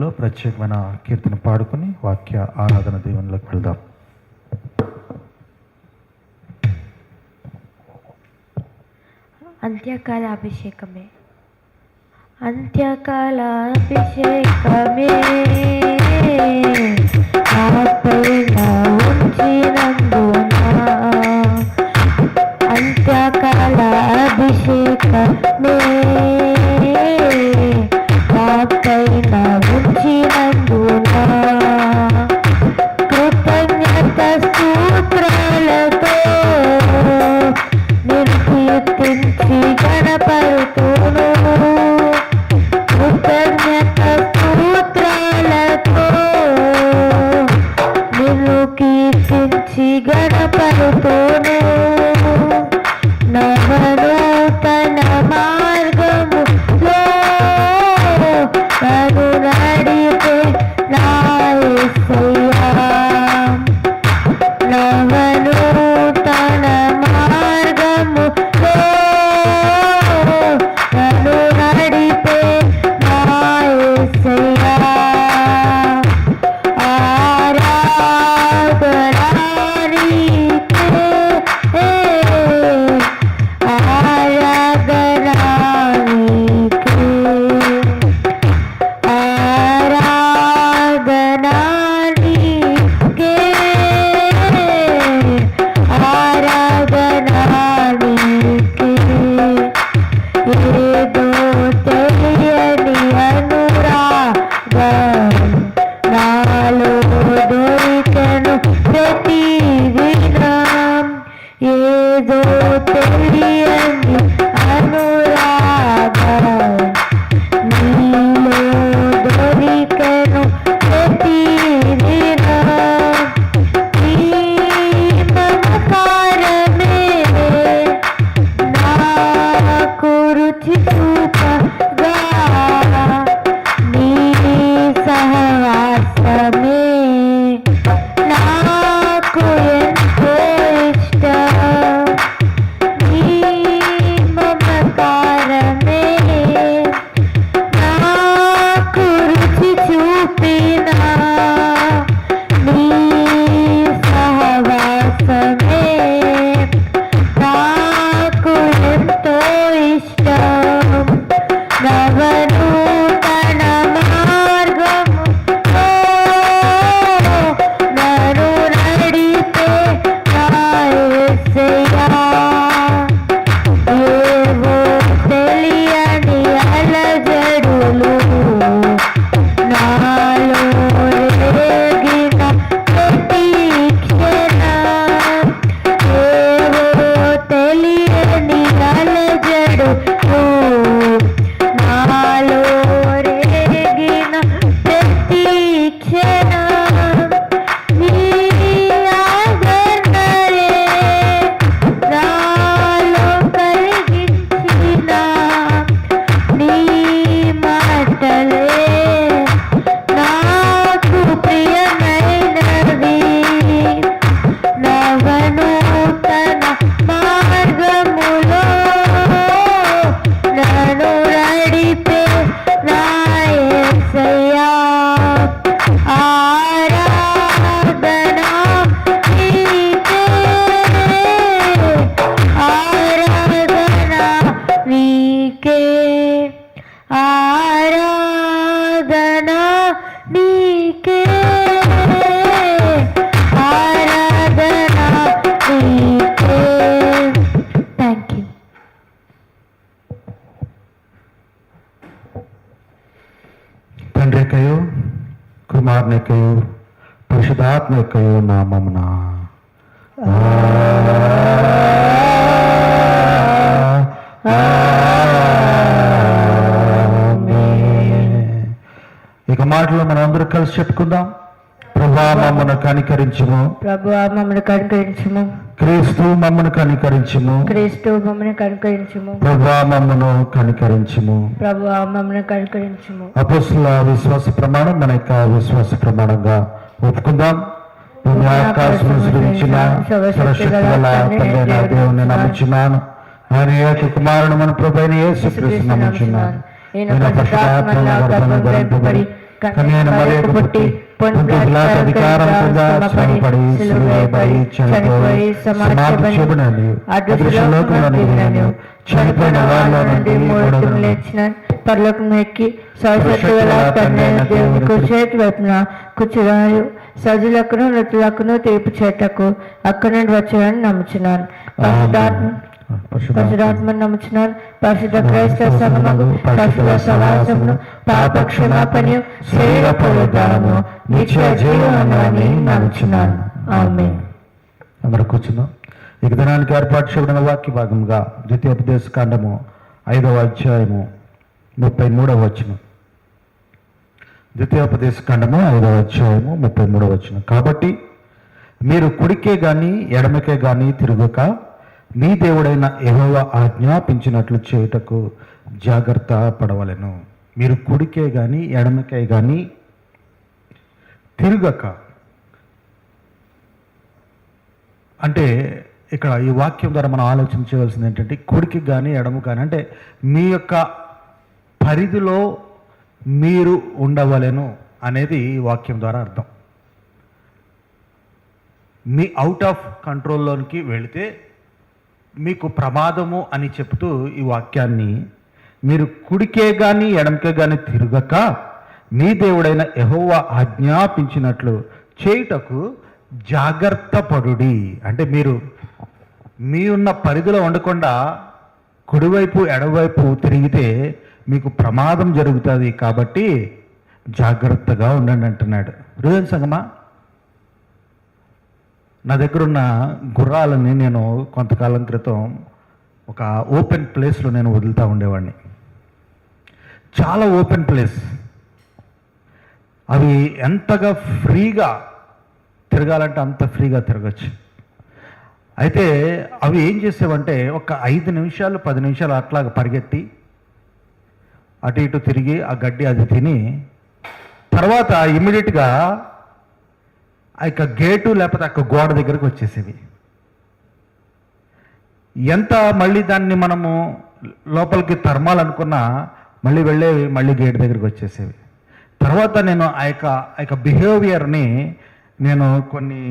లో ప్రత్యేకమైన కీర్తన పాడుకుని వాక్య ఆరాధన దీవెనలోకి వెళ్దాం. అంత్యకాల అభిషేకమే అంత్యకాల అభిషేకమే నాపైన me. పరిశుధాత్మకయు నామమున. ఇక మాటలు మనం అందరూ కలిసి చెప్పుకుందాం. ప్రభా మమ్మను కనికరించుము. ప్రభు మమ్మల్ని కనుకరించుము. క్రీస్తు మమ్మను కనికరించుము. క్రీస్తు మమ్మల్ని కనుకరించుము. ప్రభా మమ్మను కనికరించుము. ప్రభు మమ్మల్ని కనుకరించుము. అపోస్తుల విశ్వాస ప్రమాణం మన యొక్క విశ్వాస ప్రమాణంగా ఒప్పుకుందాం. ఆకాశం సృష్టించిన తండ్రి దేవుని నమ్ముచున్నాను. ఆయన యొక్క కుమారుడు మన ప్రభు అయిన యేసు క్రీస్తు నమ్ముచున్నాను. నేను ధరింపబడి పుట్టి అధికారం కింద శ్రమపడి చనిపోయి సమాధి చేయబడినని అదృశ్యలోకంలోని చనిపోయిన వారిలో నుండి మూడవ లేచిన పర్లోకం ఎక్కి తండ్రైన దేవుని కుచేతి వైపున కూర్చున్నారు సజులకును నృతులకును తీర్పు చేతకు అక్కడి నుండి వచ్చారని నమ్ముచున్నాను. పరిశుధాత్మ నమ్ముచున్నాను. పరిశుద్ధ క్రైస్తవ పరిశుద్ధ సమాజమును పాప క్షమాపణ శరీర నిత్య జీవనము అని నమ్ముచున్నాను. ఆమె అందరూ దినానికి ఏర్పాటు చేయబడిన వాక్య భాగంగా ద్వితీయోపదేశ కాండము ఐదవ అధ్యాయము ముప్పై మూడవ వచనం. ద్వితీయోపదేశ ఖండము ఐదవ అధ్యాయము ముప్పై మూడవ వచనం. కాబట్టి మీరు కుడికే కానీ ఎడమకే కానీ తిరుగుక మీ దేవుడైన యెహోవ ఆజ్ఞాపించినట్లు చేయుటకు జాగ్రత్త పడవలెను. మీరు కుడికే కానీ ఎడమకే కానీ తిరుగక. అంటే ఇక్కడ ఈ వాక్యం ద్వారా మనం ఆలోచన చేయవలసింది ఏంటంటే కుడికి కానీ ఎడము కానీ అంటే మీ యొక్క పరిధిలో మీరు ఉండవలెను అనేది ఈ వాక్యం ద్వారా అర్థం. మీ అవుట్ ఆఫ్ కంట్రోల్లోనికి వెళితే మీకు ప్రమాదము అని చెప్తూ ఈ వాక్యాన్ని మీరు కుడికే కానీ ఎడంకే కానీ తిరగక మీ దేవుడైన ఎహోవా ఆజ్ఞాపించినట్లు చేయుటకు జాగ్రత్త పడుడి. అంటే మీరు మీ ఉన్న పరిధిలో ఉండకుండా కుడివైపు ఎడవైపు తిరిగితే మీకు ప్రమాదం జరుగుతుంది కాబట్టి జాగ్రత్తగా ఉండండి అంటున్నాడు. హృదయం సంగమా? నా దగ్గర ఉన్న గుర్రాలని నేను కొంతకాలం క్రితం ఒక ఓపెన్ ప్లేస్లో నేను వదులుతూ ఉండేవాడిని. చాలా ఓపెన్ ప్లేస్. అవి ఎంతగా ఫ్రీగా తిరగాలంటే అంత ఫ్రీగా తిరగచ్చు. అయితే అవి ఏం చేసేవంటే ఒక ఐదు నిమిషాలు పది నిమిషాలు అట్లాగా పరిగెత్తి అటు ఇటు తిరిగి ఆ గడ్డి అది తిని తర్వాత ఇమ్మీడియట్గా ఆ యొక్క గేటు లేకపోతే ఆ యొక్క గోడ దగ్గరకు వచ్చేసేవి. ఎంత మళ్ళీ దాన్ని మనము లోపలికి తరమాలనుకున్నా మళ్ళీ వెళ్ళేవి మళ్ళీ గేట్ దగ్గరికి వచ్చేసేవి. తర్వాత నేను ఆ యొక్క ఆ యొక్క బిహేవియర్ని నేను కొన్ని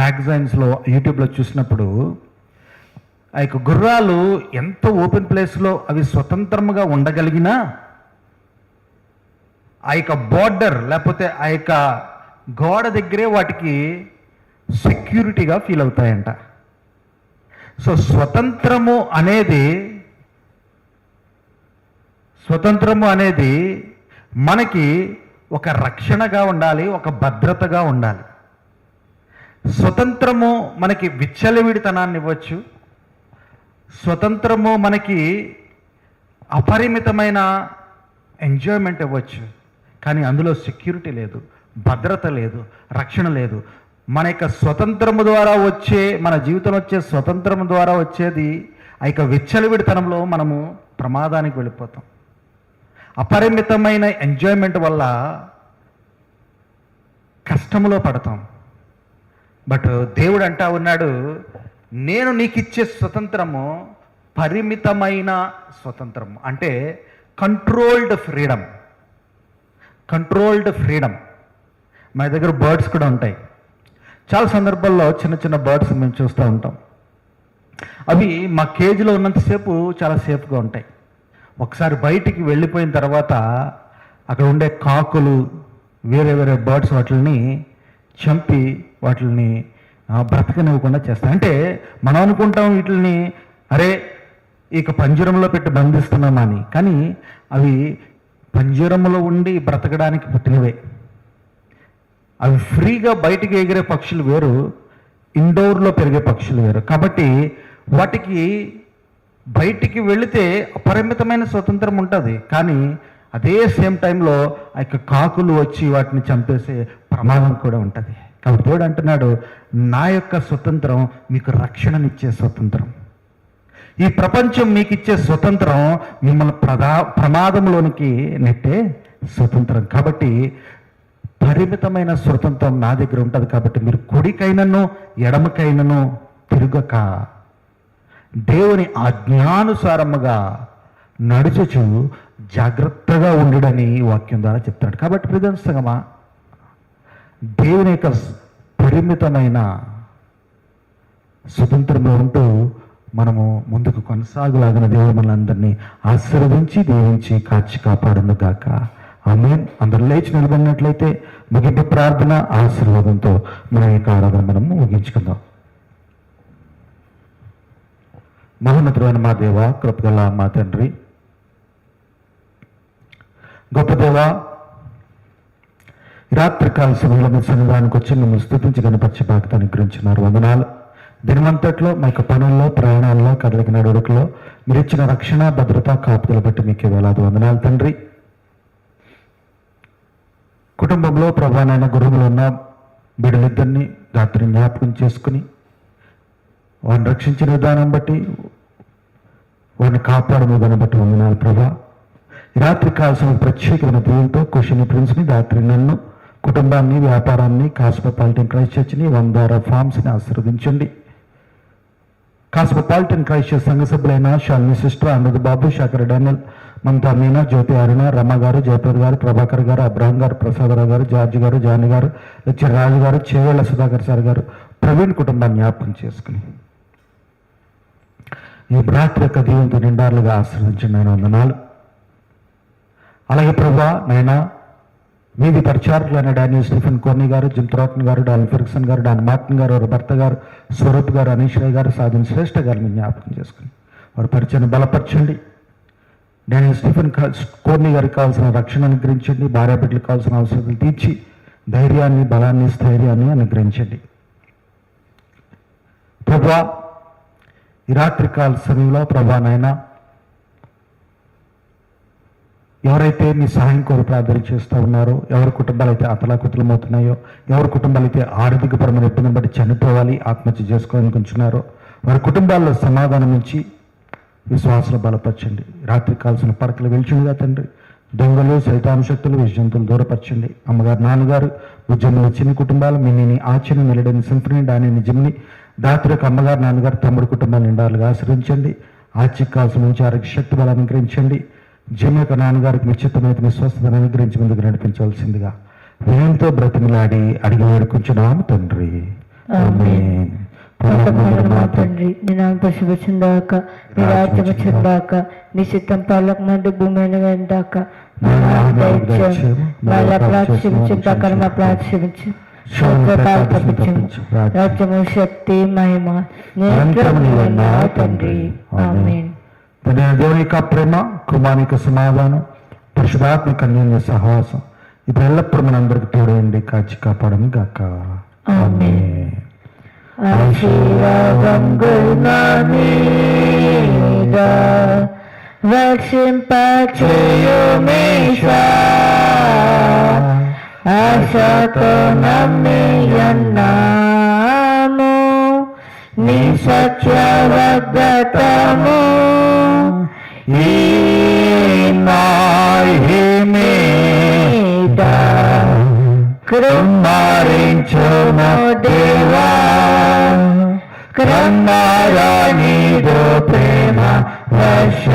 మ్యాగజైన్స్లో యూట్యూబ్లో చూసినప్పుడు ఆ యొక్క గుర్రాలు ఎంత ఓపెన్ ప్లేస్లో అవి స్వతంత్రంగా ఉండగలిగినా ఆ యొక్క బార్డర్ లేకపోతే ఆ యొక్క గోడ దగ్గరే వాటికి సెక్యూరిటీగా ఫీల్ అవుతాయంట. సో స్వతంత్రము అనేది స్వతంత్రము అనేది మనకి ఒక రక్షణగా ఉండాలి ఒక భద్రతగా ఉండాలి. స్వతంత్రము మనకి విచ్చలవిడితనాన్ని ఇవ్వచ్చు. స్వతంత్రము మనకి అపరిమితమైన ఎంజాయ్మెంట్ ఇవ్వచ్చు. కానీ అందులో సెక్యూరిటీ లేదు భద్రత లేదు రక్షణ లేదు. మన యొక్క స్వతంత్రము ద్వారా వచ్చే మన జీవితంలో వచ్చే స్వతంత్రము ద్వారా వచ్చేది ఆ యొక్క విచ్చలవిడితనంలో మనము ప్రమాదానికి వెళ్ళిపోతాం. అపరిమితమైన ఎంజాయ్మెంట్ వల్ల కష్టములో పడతాం. బట్ దేవుడు అంటా ఉన్నాడు నేను నీకు ఇచ్చే స్వతంత్రము పరిమితమైన స్వతంత్రం అంటే కంట్రోల్డ్ ఫ్రీడమ్ కంట్రోల్డ్ ఫ్రీడమ్ మా దగ్గర బర్డ్స్ కూడా ఉంటాయి. చాలా సందర్భాల్లో చిన్న చిన్న బర్డ్స్ మేము చూస్తూ ఉంటాం. అవి మా కేజీలో ఉన్నంతసేపు చాలా సేఫ్గా ఉంటాయి. ఒకసారి బయటికి వెళ్ళిపోయిన తర్వాత అక్కడ ఉండే కాకులు వేరే వేరే బర్డ్స్ వాటిని చంపి వాటిని బ్రతకనివ్వకుండా చేస్తాయి అంటే మనం అనుకుంటాం వీటిని అరే ఇక పంజరంలో పెట్టి బంధిస్తున్నామని కానీ అవి పంజరంలో ఉండి బ్రతకడానికి పుట్టినవే. అవి ఫ్రీగా బయటికి ఎగిరే పక్షులు వేరు ఇండోర్లో పెరిగే పక్షులు వేరు. కాబట్టి వాటికి బయటికి వెళితే అపరిమితమైన స్వతంత్రం ఉంటుంది. కానీ అదే సేమ్ టైంలో ఆ యొక్క కాకులు వచ్చి వాటిని చంపేసే ప్రమాదం కూడా ఉంటుంది. కాబట్టి దేవుడు అంటున్నాడు నా యొక్క స్వతంత్రం మీకు రక్షణనిచ్చే స్వతంత్రం. ఈ ప్రపంచం మీకు ఇచ్చే స్వతంత్రం మిమ్మల్ని ప్రదా ప్రమాదంలోనికి నెట్టే స్వతంత్రం. కాబట్టి పరిమితమైన స్వతంత్రం నా దగ్గర ఉంటుంది కాబట్టి మీరు కుడికైనను ఎడమకైనను తిరగక దేవుని ఆజ్ఞానుసారముగా నడుచుచు జాగ్రత్తగా ఉండడని వాక్యం ద్వారా చెప్తాడు కాబట్టి ప్రజాంశంగమా దేవుని యొక్క పరిమితమైన స్వతంత్రంలో ఉంటూ మనము ముందుకు కొనసాగలాగిన దేవుడు మనందరినీ ఆశీర్వదించి దీవించి కాచి కాపాడును గాక. ఆమేన్. అందరూ లేచి నిలబడినట్లయితే ముగింపు ప్రార్థన ఆశీర్వాదంతో మన యొక్క ఆరాధన మనం ముగించుకుందాం. మహోన్నతుడైన మా దేవ కృపగల మా తండ్రి. గొప్ప దేవా రాత్రికాల సమయంలో మీ సన్నిధానికి వచ్చి మిమ్మల్ని స్థుతించి కనపరిచే బాధ్యతను గురించినారు వందనాలు. దినమంతట్లో మా యొక్క పనుల్లో ప్రయాణాల్లో కదలిక నడువుకలో మీరు ఇచ్చిన రక్షణ భద్రత కాపుదల బట్టి మీకు వేలాది వందనాలు తండ్రి. కుటుంబంలో ప్రధానమైన గురువులు ఉన్న బిడ్డలిద్దరిని రాత్రి జ్ఞాపకం చేసుకుని వారిని రక్షించిన విధానం బట్టి వారిని కాపాడిన దాన్ని బట్టి వందనాలు ప్రభా. రాత్రి కాల్సిన ప్రత్యేకమైన దేవులతో క్వశ్చన్ ప్రిన్స్ని రాత్రి నన్ను కుటుంబాన్ని వ్యాపారాన్ని కాస్మోపాలిటన్ క్రైస్ట్ చర్చ్ని వందార ఫార్మ్స్ని ఆశీర్వదించండి. కాస్మోపాలిటన్ క్రైస్ట్ చర్చ్ సంఘ సభ్యులైన షాల్ని సిస్టర్ అన్నది బాబు శాఖర్ డానియల్ మమతా మీనా జ్యోతి అరుణ రమ గారు జయప్రద గారు ప్రభాకర్ గారు అబ్రహం గారు ప్రసాదరావు గారు జార్జి గారు జాని గారు లెక్చర్ రాజు గారు చేవేళ్ళ సుధాకర్ సార్ గారు ప్రవీణ్ కుటుంబాన్ని జ్ఞాపకం చేసుకుని. ఈ రాత్రి యొక్క దీవంతో నిండారులుగా ఆశ్రయించండి నేను వందనాలు. అలాగే ప్రభా నైనా మీది అనే డానియల్ స్టీఫెన్ కోర్ని గారు జిమ్ త్రోటన్ గారు డాన్ ఫెర్గ్సన్ గారు డాన్ మార్టిన్ గారు వారి భర్త గారు స్వరూప్ గారు అనీష్ రాయ్ గారు సాధన శ్రేష్ఠ గారిని జ్ఞాపకం చేసుకుని వారి పరిచయం బలపరచండి. డానియల్ స్టీఫెన్ కోర్ని గారికి కావాల్సిన రక్షణ అనుగ్రహించండి భార్య బిడ్డలకు కావాల్సిన అవసరాలు తీర్చి ధైర్యాన్ని బలాన్ని స్థైర్యాన్ని అనుగ్రహించండి. ప్రభా ఈ రాత్రి కాల సమయంలో ప్రభా నాయనా ఎవరైతే మీ సహాయం కోరి ప్రార్థన చేస్తూ ఉన్నారో ఎవరి కుటుంబాలు అయితే అతలాకుతలమవుతున్నాయో ఎవరి కుటుంబాలు అయితే ఆర్థికపరమైన ఇబ్బంది బట్టి చనిపోవాలి ఆత్మహత్య చేసుకోవాలనుకుంటున్నారో వారి కుటుంబాల్లో సమాధానం ఇచ్చి విశ్వాసాలు బలపరచండి. రాత్రి కాల్సిన పడకలు వెలిచిందిగా తండ్రి దొంగలు సైతాన్ శక్తులు విజయంతులు దూరపరచండి. అమ్మగారు నాన్నగారు ఉద్యమంలో చిన్న కుటుంబాలు నేను ఆచరణ నిలడని సింఫనీ డాని నిజంని దాత్రి యొక్క అమ్మగారు నాన్నగారు తమ్ముడు కుటుంబాలు నిండాలుగా ఆశ్రయించండి. ఆచిక కాల్సిన నుంచి ఆరోగ్య శక్తి బలం అనుగ్రహించండి. జిమ్ యొక్క నాన్నగారికి నిశ్చితమైన మీ స్వస్థతను అనుగ్రహించి ముందుకు నడిపించవలసిందిగా వినయంతో బ్రతిమలాడి అడిగి వేడుకుంటున్నాము తండ్రి. మా తండ్రి నీ పరిశుభ్రచుందాక నీ రాజ్యం వచ్చిందాక నీ చిత్తం భూమి మీద వెందాక మా దయచేయం మళ్ళా ప్రాక్షించు ప్రకారం మా ప్రాక్షించు శోకపాలు తప్పించు రాజ్యము శక్తి మహిమ తండ్రి. ఆమేన్. తండ్రి అయిన దేవుని యొక్క ప్రేమ కుమారుని సమాధానం పరిశుధాత్మక అన్యోన్య సహవాసం ఇప్పుడు ఎల్లప్పుడూ మనందరికి తోడేయండి కాచి కాపాడని గాక రక్షింపచేయుమేషా ఆశతో నమ్మియన్నాము నీ సత్యవద్దతము ఈ మీద కృమారించుము దేవా ప్రేమ వర్ష